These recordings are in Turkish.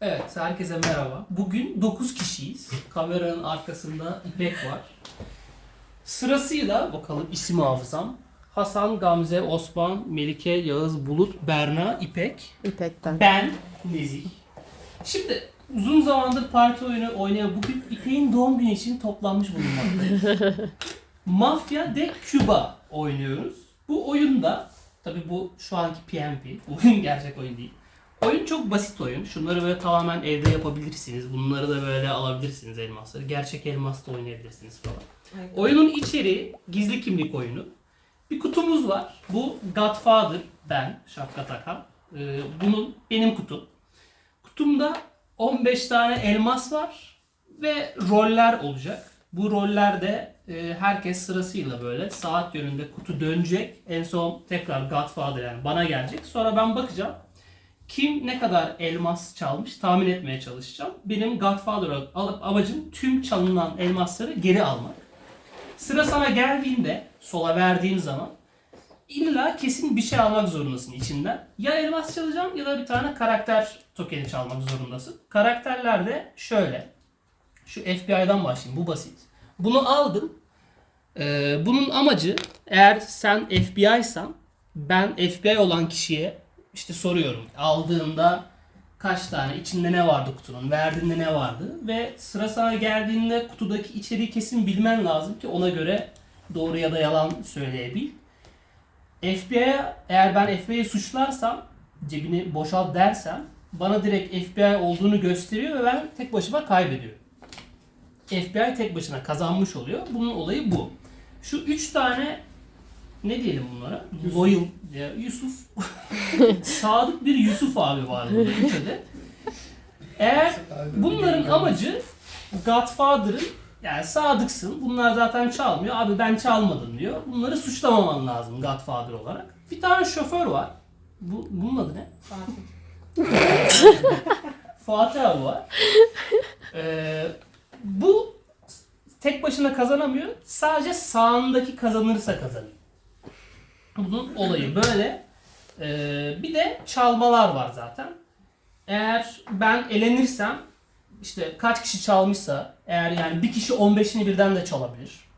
Evet, herkese merhaba. Bugün 9 kişiyiz. Kameranın arkasında İpek var. Sırasıyla bakalım isim hafızam. Hasan, Gamze, Osman, Melike, Yağız, Bulut, Berna, İpek, İpek'ten. ben, Nezih. Şimdi uzun zamandır parti oyunu oynayan bugün İpek'in doğum günü için toplanmış bulunmaktayız. Mafya de Cuba oynuyoruz. Bu oyunda, tabi bu şu anki bu oyun gerçek oyun değil. Oyun çok basit oyun. Şunları böyle tamamen evde yapabilirsiniz. Bunları da böyle alabilirsiniz elmasları. Gerçek elmas da oynayabilirsiniz falan. Oyunun içeriği gizli kimlik oyunu. Bir kutumuz var. Bu Godfather ben şapka takan. Ee, bunun benim kutum. Kutumda 15 tane elmas var ve roller olacak. Bu rollerde e, herkes sırasıyla böyle saat yönünde kutu dönecek. En son tekrar Godfather yani bana gelecek. Sonra ben bakacağım. Kim ne kadar elmas çalmış tahmin etmeye çalışacağım. Benim Godfather alıp amacım tüm çalınan elmasları geri almak. Sıra sana geldiğinde sola verdiğim zaman illa kesin bir şey almak zorundasın içinden. Ya elmas çalacağım ya da bir tane karakter tokeni çalmak zorundasın. Karakterler de şöyle. Şu FBI'dan başlayayım. Bu basit. Bunu aldım. Ee, bunun amacı eğer sen FBI'san ben FBI olan kişiye işte soruyorum. Aldığında kaç tane, içinde ne vardı kutunun, verdiğinde ne vardı ve sıra sana geldiğinde kutudaki içeriği kesin bilmen lazım ki ona göre doğru ya da yalan söyleyebil. FBI'ye eğer ben FBI'yi suçlarsam cebini boşalt dersem bana direkt FBI olduğunu gösteriyor ve ben tek başıma kaybediyorum. FBI tek başına kazanmış oluyor. Bunun olayı bu. Şu üç tane ne diyelim bunlara? Loyal, ya Yusuf. Sadık bir Yusuf abi var burada adet. Eğer bunların amacı Godfather'ın yani sadıksın. Bunlar zaten çalmıyor. Abi ben çalmadım diyor. Bunları suçlamaman lazım Godfather olarak. Bir tane şoför var. Bu, bunun adı ne? Fatih abi var. Ee, bu tek başına kazanamıyor. Sadece sağındaki kazanırsa kazanıyor. Bunun olayı böyle. Ee, bir de çalmalar var zaten. Eğer ben elenirsem işte kaç kişi çalmışsa eğer yani bir kişi 15'ini birden de çalabilir.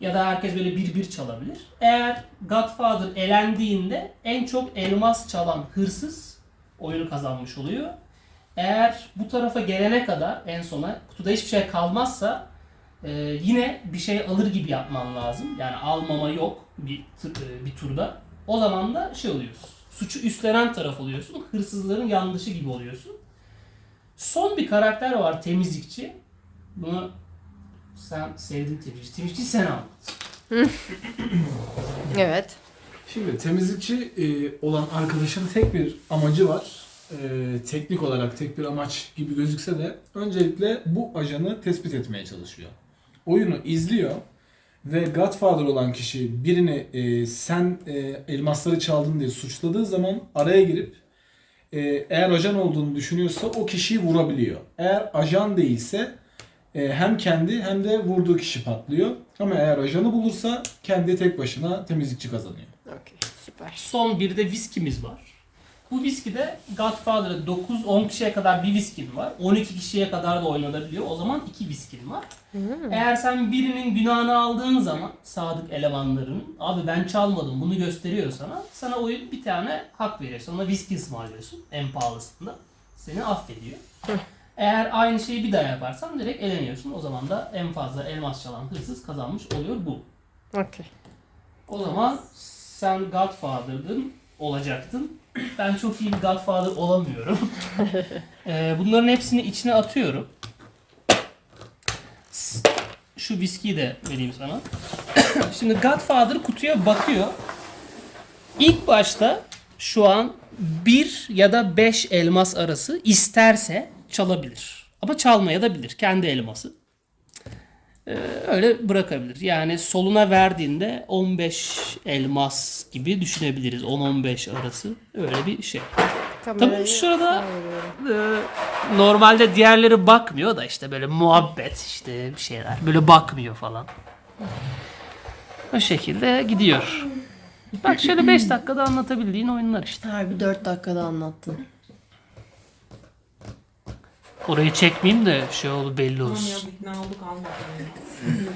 Ya da herkes böyle bir bir çalabilir. Eğer Godfather elendiğinde en çok elmas çalan hırsız oyunu kazanmış oluyor. Eğer bu tarafa gelene kadar en sona kutuda hiçbir şey kalmazsa e, yine bir şey alır gibi yapman lazım. Yani almama yok bir, e, bir turda. O zaman da şey oluyorsun. Suçu üstlenen taraf oluyorsun. Hırsızların yanlışı gibi oluyorsun. Son bir karakter var temizlikçi. Bunu sen sevdin temizlikçi. Temizlikçi sen anlat. Evet. Şimdi temizlikçi e, olan arkadaşın tek bir amacı var. E, teknik olarak tek bir amaç gibi gözükse de öncelikle bu ajanı tespit etmeye çalışıyor. Oyunu izliyor ve Godfather olan kişi birini e, sen e, elmasları çaldın diye suçladığı zaman araya girip e, eğer ajan olduğunu düşünüyorsa o kişiyi vurabiliyor. Eğer ajan değilse e, hem kendi hem de vurduğu kişi patlıyor. Ama eğer ajanı bulursa kendi tek başına temizlikçi kazanıyor. Okey. Süper. Son bir de viskimiz var. Bu viskide Godfather'da 9-10 kişiye kadar bir viskin var. 12 kişiye kadar da oynanabiliyor. O zaman 2 viskin var. Eğer sen birinin günahını aldığın zaman sadık elemanların abi ben çalmadım bunu gösteriyor sana. Sana oyun bir tane hak veriyor. Sana viski ısmarlıyorsun en pahalısında. Seni affediyor. Eğer aynı şeyi bir daha yaparsan direkt eleniyorsun. O zaman da en fazla elmas çalan hırsız kazanmış oluyor bu. Okey. O zaman sen Godfather'dın, olacaktın. Ben çok iyi bir Godfather olamıyorum. Ee, bunların hepsini içine atıyorum. Şu viskiyi de vereyim sana. Şimdi Godfather kutuya bakıyor. İlk başta şu an 1 ya da 5 elmas arası isterse çalabilir. Ama çalmaya da bilir. Kendi elması öyle bırakabilir. Yani soluna verdiğinde 15 elmas gibi düşünebiliriz. 10-15 arası öyle bir şey. Tabii şurada e, normalde diğerleri bakmıyor da işte böyle muhabbet işte bir şeyler böyle bakmıyor falan. O şekilde gidiyor. Bak şöyle 5 dakikada anlatabildiğin oyunlar işte. Harbi 4 dakikada anlattın. Orayı çekmeyeyim de şey oldu belli Tamam ya olsun. ikna olduk almadım.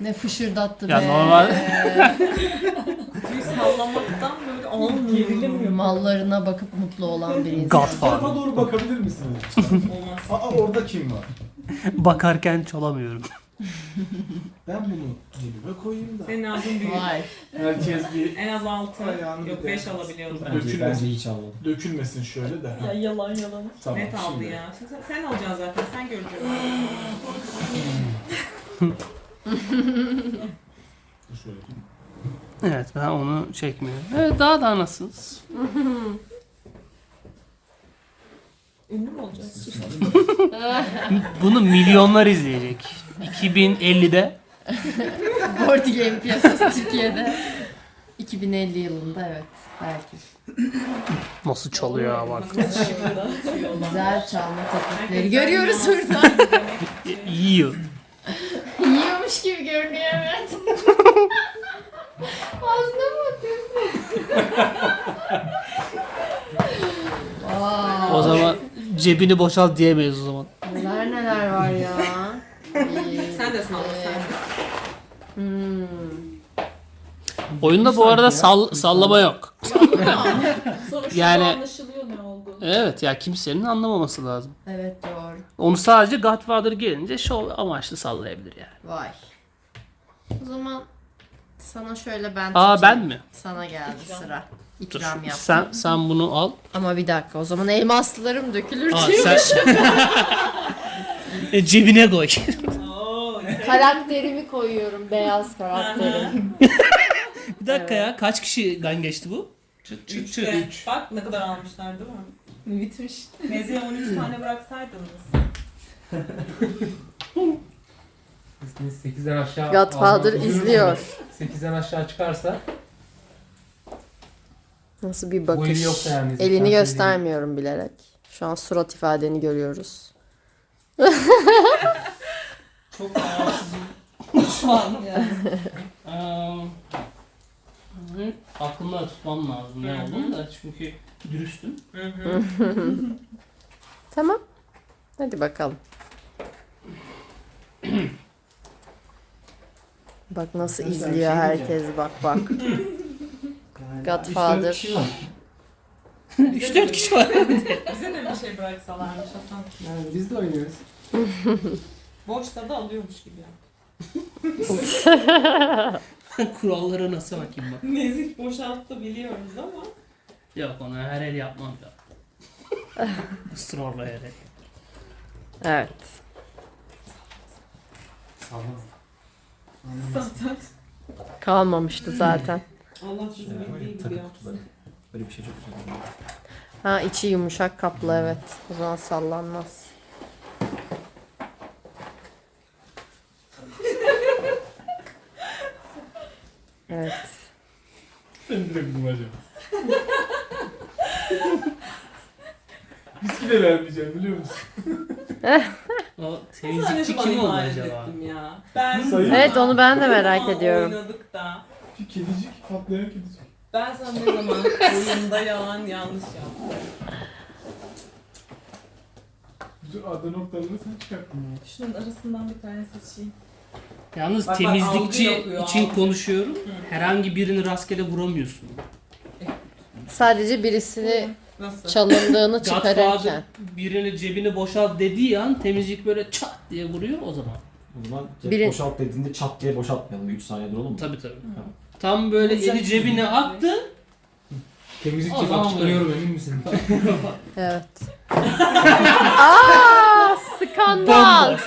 Ne fışırdattı Ya be. normal- Kutuyu sallamaktan böyle yok. Mallarına bakıp mutlu olan bir insan. Bu tarafa Godfather. doğru bakabilir misiniz? Olmaz. Aa orada kim var? Bakarken çalamıyorum. Ben bunu cebime koyayım da. Senin ağzın büyük. Vay. Herkes bir En az 6 Ayağını yok bir 5 değmez. alabiliyoruz. Bence-. Dökülmesin. Bence hiç almadım. dökülmesin şöyle de. Ya yalan yalan. Tamam Net aldı şimdi. ya. Sen, sen alacaksın zaten sen göreceksin. Şöyle. Evet ben onu çekmiyorum. Evet daha da nasılsınız? Ünlü mü olacağız? Bunu milyonlar izleyecek. 2050'de Board game piyasası Türkiye'de. 2050 yılında evet. Belki. nasıl çalıyor ha bak. Güzel çalma teknikleri görüyoruz burada. Yiyor. Yiyormuş gibi görünüyor evet. Ağzına mı atıyorsun? O zaman cebini boşalt diyemeyiz o zaman. Neler neler var ya. Sen de salla sen. Hmm. Oyunda bu arada sall- sallama yok. Sonuçta Yani- anlaşılıyor ne oldu. Evet ya kimsenin anlamaması lazım. Evet doğru. Onu sadece Godfather gelince şov amaçlı sallayabilir yani. Vay. O zaman sana şöyle ben Aa tutayım. ben mi? Sana geldi sıra. Dur, İkram yap. sen sen bunu al. Ama bir dakika o zaman elmaslarım dökülür Aa, diye. sen... E, cebine koy. Karakterimi koyuyorum. Beyaz karakterim. bir dakika ya kaç kişiden geçti bu? Çıt çıt çıt. Üçte. Bak ne kadar almışlar değil mi? Bitmiş. Meze'ye 13 tane bıraksaydınız. Biz 8'den aşağı Godfather almak izliyor. 8'den aşağı çıkarsa Nasıl bir Bu eli bakış. yoksa yani. Elini göstermiyorum bilerek. Şu an surat ifadeni görüyoruz. Çok rahatsızım. Şu an yani. Eee, hı, Aklımda tutmam lazım ne olduğunu da çünkü dürüstüm. Hı hı. Tamam. Hadi bakalım. bak nasıl şey izliyor diyeceğim. herkes bak bak. Yani Godfather. üç dört kişi var. 3-4 kişi var. Bize de bir şey bıraksalarmış Hasan. Yani biz de oynuyoruz. Boşsa da alıyormuş gibi. Kurallara nasıl bakayım bak. Nezih boşalttı biliyoruz ama. Yok onu her el yapmam ya. Israrla her el. Evet. Zaten. Kalmamıştı zaten. Allah sizi bildiği gibi Takı yapsın. kutuları. Böyle bir şey çok güzel. Ha içi yumuşak kaplı evet. O zaman sallanmaz. Evet. Ben direkt bulacağım. Viski de vermeyeceğim biliyor musun? O zaman kim oldu acaba? ettim ya? Ben Sayın- Evet, onu ben de merak ediyorum. Oynadık da. Bir kedicik, patlayan kedicik. Ben sana ne zaman oyunda yalan yanlış yaptım. Bütün adı noktalarını sen çıkarttın. Şunun arasından bir tane seçeyim. Yalnız Bak bak, temizlikçi algı yapıyor, için algı. konuşuyorum. Herhangi birini rastgele vuramıyorsun. Sadece birisini Nasıl? çalındığını Godfather çıkarırken. birini cebini boşalt dediği an temizlik böyle çat diye vuruyor o zaman. O zaman cep Biri- boşalt dediğinde çat diye boşaltmayalım. 3 saniye duralım mı? Tabii tabii. Tam böyle eli cebine attı. Temizlikçi bak çıkarıyorum emin misin? Evet. Aa, skandal.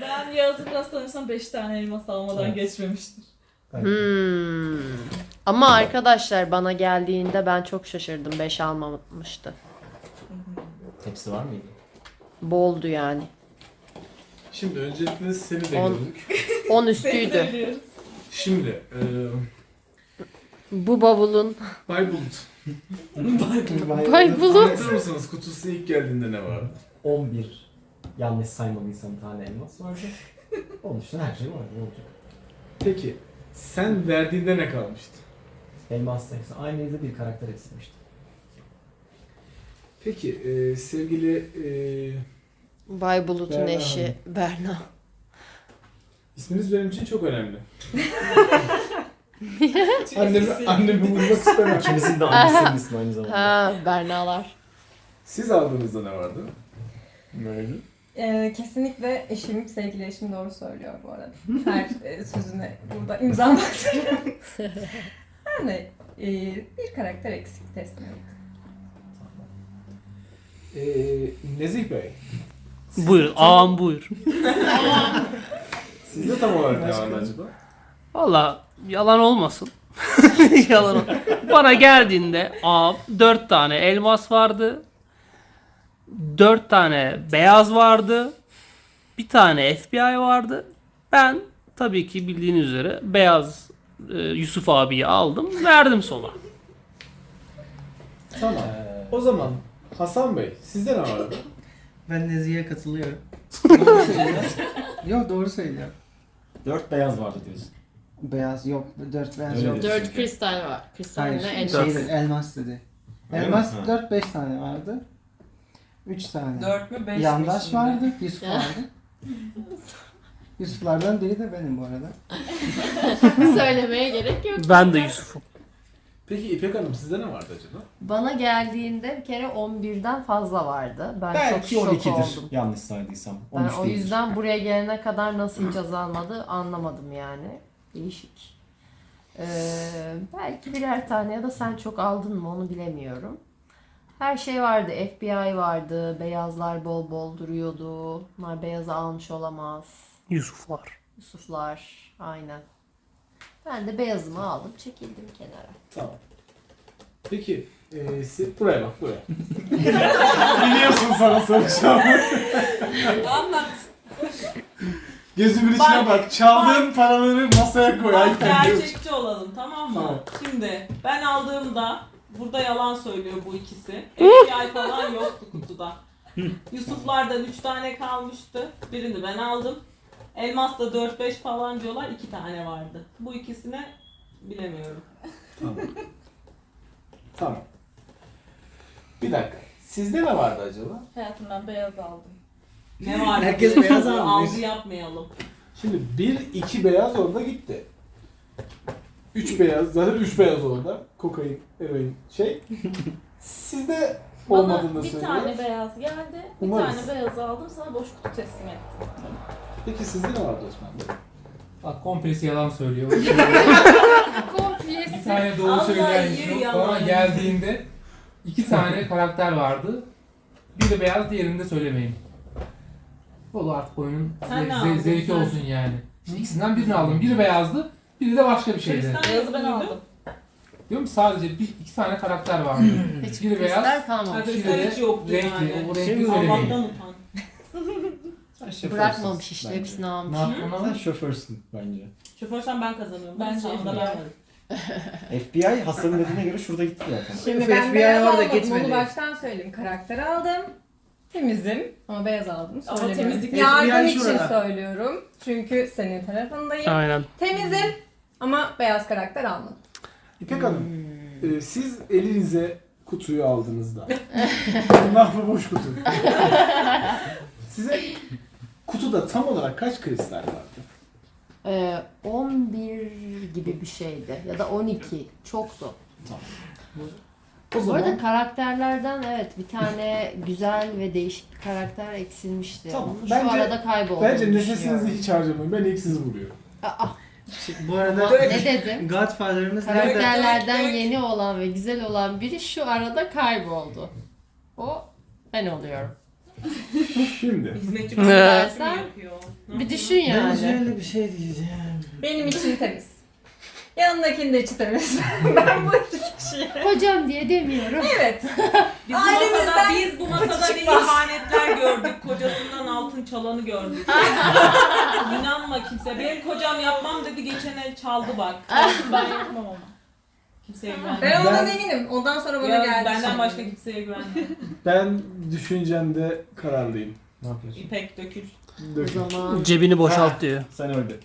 Ben Yağız'ı biraz tanıyorsam 5 tane elmas almadan Evet. geçmemiştir. Hmm. Ama arkadaşlar bana geldiğinde ben çok şaşırdım. 5 almamıştı. Tepsi var mıydı? Boldu yani. Şimdi öncelikle seni de On- gördük. 10 Seni üstüydü. Şimdi eee Bu bavulun. Bay Bulut. Bay Bulut. Anlatır mısınız kutusu ilk geldiğinde ne vardı? 11 yanlış saymadıysam tane elmas vardı. Onun dışında her şey vardı. Ne olacak? Peki sen verdiğinde ne kalmıştı? Elmas sayısı aynıydı bir karakter eksilmişti. Peki e, sevgili e, Bay Bulut'un Berna eşi Hanım. Berna. isminiz benim için çok önemli. annemi, annemi vurmak istemem. İkimizin de annesinin ismi aynı zamanda. Ha Bernalar. Siz aldığınızda ne vardı? Böyle. Ee, kesinlikle eşim, sevgili eşim doğru söylüyor bu arada. Her e, sözüne burada imza bastırıyorum. yani e, bir karakter eksik teslim ettim. E, Nezih Bey, Buyur, ağam buyur. sizde tam olarak ne vardı acaba? Valla yalan olmasın. yalan ol- Bana geldiğinde ağam dört tane elmas vardı. Dört tane beyaz vardı. Bir tane FBI vardı. Ben tabii ki bildiğiniz üzere beyaz e, Yusuf abiyi aldım. Verdim sola. Tamam. O zaman Hasan Bey, sizde ne vardı? Ben Nezih'e katılıyorum. Doğru söylüyor. Yok doğru söylüyor. Dört beyaz vardı diyorsun. Beyaz yok. Dört beyaz Öyle yok. Dört kristal var. Kristalle Hayır, elmas. şey dedi, elmas dedi. Öyle elmas mi? Ha. 4-5 tane vardı. 3 tane. 4 mü 5 mi Yandaş şimdi? vardı, Yusuf Ya. vardı. Yusuflardan biri de benim bu arada. Söylemeye gerek yok. Ben de Yusuf'um. Peki İpek Hanım sizde ne vardı acaba? Bana geldiğinde bir kere 11'den fazla vardı. Ben Belki çok şok 12'dir oldum. yanlış saydıysam. Ben 13 o değildir. yüzden buraya gelene kadar nasıl hiç azalmadı anlamadım yani. Değişik. Ee, belki birer tane ya da sen çok aldın mı onu bilemiyorum. Her şey vardı. FBI vardı. Beyazlar bol bol duruyordu. Bunlar beyazı almış olamaz. Yusuflar. Yusuflar. Aynen. Ben de beyazımı aldım. Çekildim kenara. Tamam. Peki, e, siz, buraya bak buraya. Biliyorsun sana soracağım. Anlat. Gözümün içine bak. Çaldığın paraları masaya koy. Bak Ayten diyor. gerçekçi olalım tamam mı? Tamam. Şimdi ben aldığımda burada yalan söylüyor bu ikisi. FBI falan yoktu kutuda. Yusuflardan 3 tane kalmıştı. Birini ben aldım. Elmas'ta 4-5 falan diyorlar. 2 tane vardı. Bu ikisine bilemiyorum. Tamam. Tamam. Bir dakika. Sizde ne vardı acaba? Hayatım ben beyaz aldım. Ne var? Herkes beyaz almış. Algı yapmayalım. Şimdi bir, iki beyaz orada gitti. Üç beyaz, zaten üç beyaz orada. Kokain, eroin, şey. Sizde olmadığını Bana bir söylüyor. tane beyaz geldi. Bir Umarız. tane beyaz aldım sana boş kutu teslim ettim. Peki sizde ne vardı Osman Bey? Bak komplesi yalan söylüyor. Komplesi. bir tane doğru Allah söyleyen yok. yalan. Bana geldiğinde iki tane karakter vardı. Biri beyaz, diğerini de söylemeyin. Olur artık oyunun Sen ne ze- aldın zevki sen? olsun yani. İşte ikisinden birini aldım. Biri beyazdı, biri de başka bir şeydi. Kristal Beyazı ben aldım. Diyorum sadece bir, iki tane karakter vardı. Hiç biri beyaz, kristal kalmamış. biri Kristal de hiç yoktu renkli. yani. O renkli Şimdi söylemeyin. Allah'tan utan. Sen şoförsün Bırakmamış işte bence. hepsini Ne almış. yaptın Sen ama? şoförsün bence. Şoförsen ben kazanıyorum. Bence Sana da FBI. vermedim. FBI Hasan'ın dediğine göre şurada gitti zaten. Şimdi FBI ben beyaz orada almadım gitmedi. onu baştan söyleyeyim. Karakter aldım. Temizim ama beyaz aldım. Ama Söylemiyorum. temizlik- Yardım FBI için şurada. söylüyorum. Çünkü senin tarafındayım. Aynen. Temizim ama beyaz karakter almadım. İpek Hanım, e, siz elinize kutuyu aldığınızda. Bunlar bu boş kutu. Size kutuda tam olarak kaç kristal vardı? Ee, 11 gibi bir şeydi ya da 12 çoktu. O Bu zaman arada karakterlerden evet bir tane güzel ve değişik bir karakter eksilmişti. Tamam, Onun Şu bence- arada kayboldu. bence nefesinizi hiç harcamayın. Ben ilk sizi vuruyorum. Aa, Şey, bu arada ne dedim? Godfather'ımız nerede? Karakterlerden dök. yeni olan ve güzel olan biri şu arada kayboldu. O ben oluyorum. Şimdi. Hizmetçi bir yapıyor? Ne Bir yapıyor? düşün yani. şöyle bir şey diyeceğim. Benim için temiz. Yanındakinin de içi temiz. ben bu iki kişiye. Hocam diye demiyorum. Evet. Biz bu Ailemizden masada, biz bu masada ne çıkmaz. ihanetler gördük. Kocasından altın çalanı gördük. İnanma kimse. Benim kocam yapmam dedi geçen el çaldı bak. Ben yapmam ama. Kimseye güvenmiyorum. Ben ondan Ben- eminim. Ondan sonra bana Yalnız geldi. benden şimdi. başka kimseye güvenmiyorum. Ben düşüncemde kararlıyım. Ne yapıyorsun? İpek dökül. O Dökün. zaman. Cebini boşalt diyor. Sen öldün.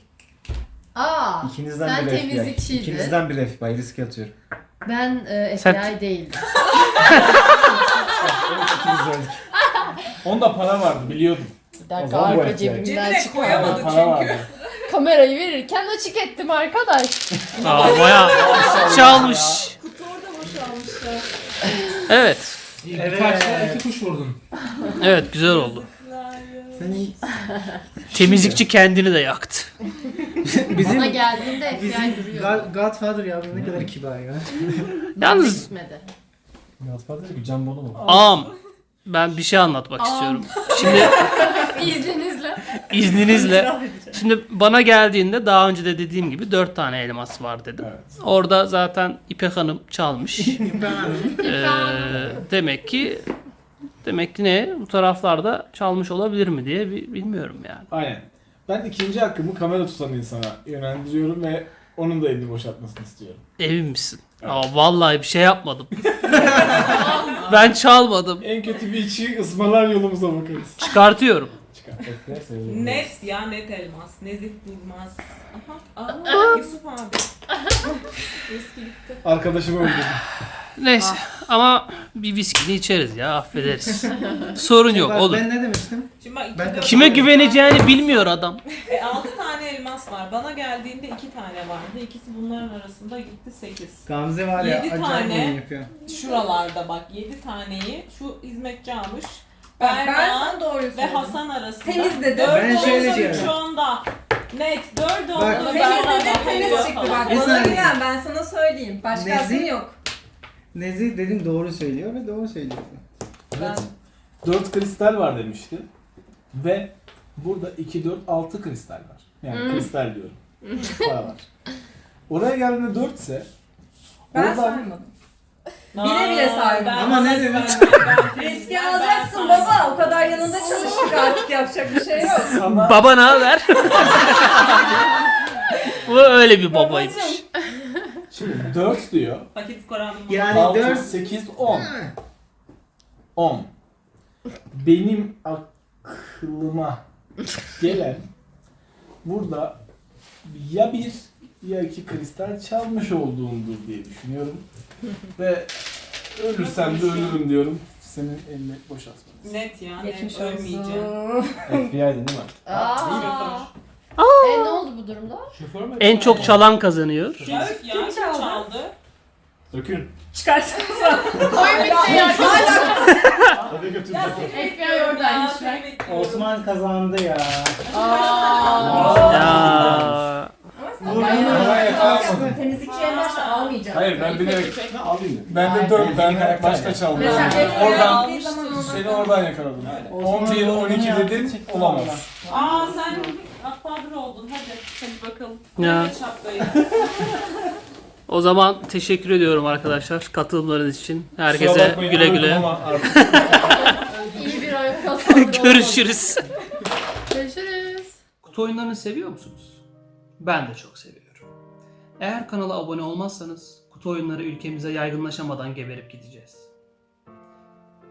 Aa, İkinizden sen biri FBI. temizlikçiydin. İkinizden biri FBI. Risk atıyorum. Ben e, Sen- FBI değildim. Onda para vardı biliyordum. Bir dakika O zaman bu arka ihtiyaç. cebimden Cebine çıkar. koyamadı Onda para çünkü. vardı. Kamerayı verirken açık ettim arkadaş. Aa, bayağı çalmış. Kutu orada boşalmış ya. Evet. Birkaç iki kuş vurdun. Evet güzel oldu. Senin Temizlikçi kendini de yaktı. bizim Bana geldiğinde FBI bizim duruyor. God- Godfather yavrum ne kadar kibar ya. Yalnız Gitmedi. Godfather gibi Can Bono mu? ağam ben bir şey anlatmak istiyorum. Şimdi İzninizle. izninizle. Şimdi bana geldiğinde daha önce de dediğim gibi dört tane elmas var dedim. Evet. Orada zaten İpek Hanım çalmış. Ee, demek ki demek ki ne bu taraflarda çalmış olabilir mi diye bi- bilmiyorum yani. Aynen. Ben ikinci hakkımı kamera tutan insana yönlendiriyorum ve onun da elini boşaltmasını istiyorum. Emin misin? Aa, vallahi bir şey yapmadım. ben çalmadım. En kötü bir içi ısmarlar yolumuza bakarız. Çıkartıyorum. Net ya net elmas. Nezih durmaz. Aha. Aa, Yusuf abi. Eski gitti. Arkadaşımı öldürdüm. Neyse ama bir viskini içeriz ya affederiz. Sorun yok Bak, olur. Ben ne demiştim? Şimdi bak iki Ben dört- Kime güveneceğini bilmiyor adam. E, 6 tane elmas var. Bana geldiğinde 2 tane vardı. İkisi bunların arasında gitti 8. Gamze var ya Yedi acayip tane. oyun yapıyor. Şuralarda bak 7 taneyi şu hizmetçi almış. Ben Berna sana doğruyu ve söyledim. Hasan arasında. Temizledim. Dört Ben olsa şöyle üç diyorum. onda. Net 4 oldu. Bak. Temizledim temiz çıktı bak. Bana saniye. güven ben sana söyleyeyim. Başka hakkın yok. Nezih dedim doğru söylüyor ve doğru söylüyor. Ben 4 kristal var demişti. Ve burada 2, 4, 6 kristal var. Yani Hmm. kristal diyorum. Para var. Oraya geldiğinde 4 ise Ben oradan saymadım. Bile bile. Ben Ama ne demek? ben Riski alacaksın baba. O kadar yanında çalıştık artık yapacak bir şey yok. sana Baba ne haber? Bu öyle bir babaymış. Şimdi 4 diyor. Paket koranım. Yani 6, dört- 8, 10. 10. Benim aklıma gelen burada ya bir ya iki kristal çalmış olduğumdur diye düşünüyorum. Ve ölürsem de ölürüm diyorum. Senin elini boşaltmanız. Net ya. Geçmiş net ölmeyeceğim. olsun. FBI'di değil mi? Aa. E ne oldu bu durumda? Şoför mü? En çok çalan kazanıyor. Ya kim çaldı? çaldı? Dökün. Çıkarsanıza. Oyun bitti ya. Hadi götür. Ya seni FBI seni bak. bekliyorum. Osman kazandı ya. Aa. Ya. Vurdun Ben mu? yapmadım. Temizlikçi en başta almayacağım. Hayır ben bilerek Ne alayım ben de 4 ben başta çaldım. Mesela FBI Oradan aldığı zaman ona- seni oradan yakaladım. 11 12 dedin olamaz. Aa sen akbadır oldun hadi. Hadi bakalım. Ya. Şapkayı. O zaman teşekkür ediyorum arkadaşlar katılımlarınız için. Herkese bakmayın, güle güle. ama artık İyi bir kazandı. Görüşürüz. Görüşürüz. Kutu oyunlarını seviyor musunuz? Ben de çok seviyorum. Eğer kanala abone olmazsanız kutu oyunları ülkemize yaygınlaşamadan geberip gideceğiz.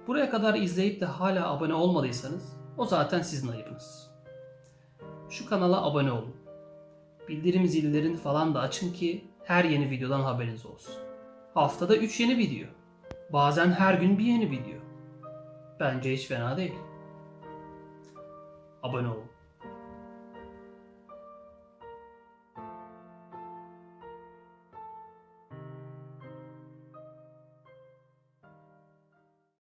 Buraya kadar izleyip de hala abone olmadıysanız o zaten sizin ayıbınız. Şu kanala abone olun. Bildirim zillerini falan da açın ki her yeni videodan haberiniz olsun. Haftada 3 yeni video. Bazen her gün bir yeni video. Bence hiç fena değil. Abone olun.